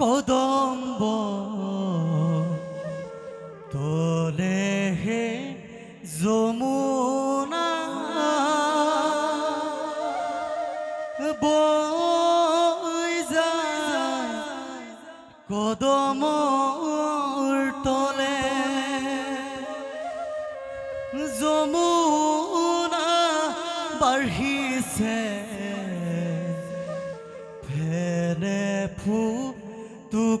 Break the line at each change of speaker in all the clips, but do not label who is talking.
কদম্ব তোলে হে যমুনা। বই যায় কদম তলে। যমুনা বাঢ়িছে ফেনে
ফুল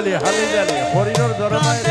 জালি হালি জালি হরিণর ধর্মায়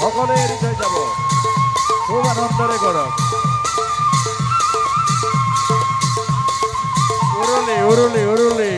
মনৰ হৃদয় যাব। খুব আনন্দরে কৰক উৰুলি উৰুলি উৰুলি